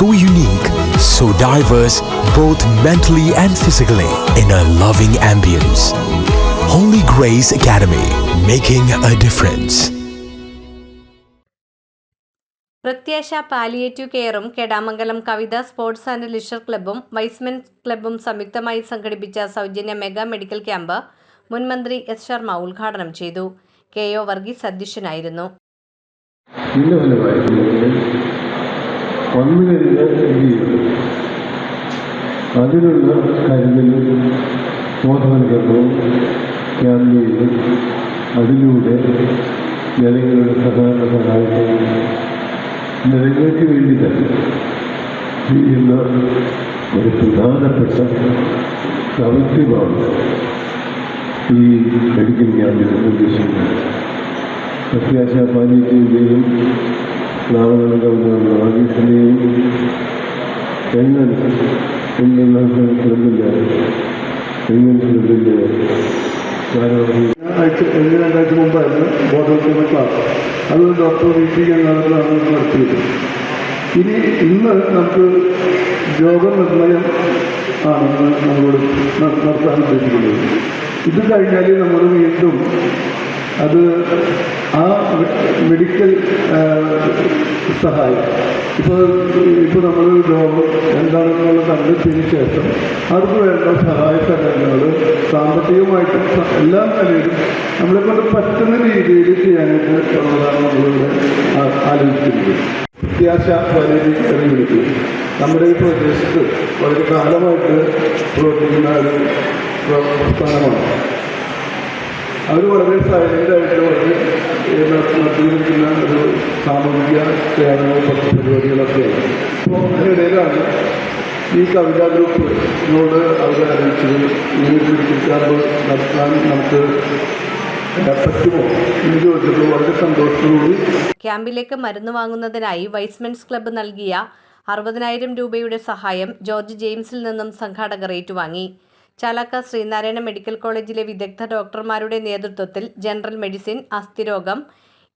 so unique, so diverse, both mentally and physically, in a loving ambience. Holy Grace Academy, making a difference. Prathyasha palliative കെയറും Kedamangalam Kavitha sports and leisure ക്ലബ്ബും wise men ക്ലബ്ബും സംയുക്തമായി സംഘടിപ്പിച്ച സൗജന്യ mega medical camp മുൻ മന്ത്രി S Sharma ഉദ്ഘാടനം ചെയ്തു K O Varghese അധ്യക്ഷനായിരുന്നു ഇതിൻ്റെ ഫലമായിട്ട് നിങ്ങൾ വന്നു കഴിഞ്ഞാൽ എന്ത് ചെയ്യണം അതിനുള്ള കരുതലും ബോധവൽക്കരണവും ക്യാമ്പയിനും അതിലൂടെ ജനങ്ങളുടെ സഹകരണ സഹായവും ജനങ്ങൾക്ക് വേണ്ടി തന്നെ ചെയ്യുന്ന ഒരു പ്രധാനപ്പെട്ട ദൗത്യമാണ് ഈ മെഡിക്കൽ ക്യാമ്പിൽ ഉദ്ദേശിക്കുന്നത് പ്രത്യാശ പാലിക്കുകയും നാമങ്ങളുടെ ആദ്യത്തിനെയും എങ്ങനെ എന്നുള്ള ക്ലബിന്റെ എങ്ങനെ ക്ലബിന്റെ ആഴ്ച കഴിഞ്ഞ രണ്ടാഴ്ച മുമ്പായിരുന്നു ബോധവൽക്കരണ ക്ലാസ്. അത് ഡോക്ടർ വി പി ഗംഗാധരനാണ് നടത്തിയത്. ഇനി ഇന്ന് നമുക്ക് രോഗനിർണയം ആണ് ഇന്ന് നമ്മളോട് നടത്താൻ ഉദ്ദേശിക്കുന്നത്. ഇത് കഴിഞ്ഞാൽ നമ്മൾ വീണ്ടും അത് ആ മെഡിക്കൽ ആ, സഹായം. ഇപ്പോൾ ഇപ്പോൾ നമ്മൾ രോഗം എന്താണെന്നുള്ള കണ്ടെത്തിയതിന് ശേഷം അവർക്ക് വേണ്ട സഹായ സഹകരണങ്ങൾ സാമ്പത്തികമായിട്ടും എല്ലാ നിലയിലും നമ്മളെ കൊണ്ട് പറ്റുന്ന രീതിയിൽ ചെയ്യാനായിട്ട് ഉള്ളതാണ് നമ്മളിവിടെ ആലോചിക്കുന്നത്. പ്രത്യാശ വിളിക്കുന്നത് വിളിക്കും നമ്മുടെ ഈ പ്രദേശത്ത് വളരെ കാലമായിട്ട് പ്രവർത്തിക്കുന്ന ഒരു പ്ര- പ്രസ്ഥാനമാണ്. അവർ വളരെ സൈലന്റായിട്ട് വളരെ നടത്തിയിരിക്കുന്ന ഒരു സാമൂഹിക സേവന പരിപാടികളൊക്കെ. അപ്പോൾ അതിനിടയിലാണ് ഈ കവിതാ ഗ്രൂപ്പിനോട് അവരെ അറിയിച്ചത്. ഇങ്ങനെ ഒരു മെഡിക്കൽ ക്യാമ്പ് നടത്താൻ നമുക്ക് ക്യാമ്പിലേക്ക് മരുന്ന് വാങ്ങുന്നതിനായി വൈസ്മെൻസ് ക്ലബ്ബ് നൽകിയ അറുപതിനായിരം രൂപയുടെ സഹായം ജോർജ് ജെയിംസിൽ നിന്നും സംഘാടകർ ഏറ്റുവാങ്ങി. ചാലക്ക ശ്രീനാരായണ മെഡിക്കൽ കോളേജിലെ വിദഗ്ധ ഡോക്ടർമാരുടെ നേതൃത്വത്തിൽ ജനറൽ മെഡിസിൻ അസ്ഥിരോഗം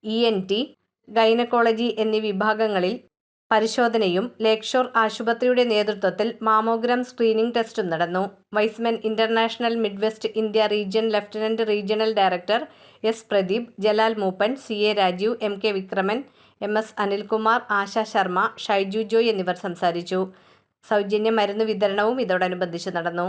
ഇ എൻ ടി ഗൈനക്കോളജി എന്നീ വിഭാഗങ്ങളിൽ പരിശോധനയും ലേക്ഷോർ ആശുപത്രിയുടെ നേതൃത്വത്തിൽ മാമോഗ്രാം സ്ക്രീനിംഗ് ടെസ്റ്റും നടന്നു. Y's Men international midwest India region lieutenant regional director S Pradeep Jalal Mooppan C A Rajeev M K Vikraman M S Anilkumar Asha Sharma Shaiju Joy എന്നിവർ സംസാരിച്ചു. സൗജന്യ മരുന്ന് വിതരണവും ഇതോടനുബന്ധിച്ച് നടന്നു.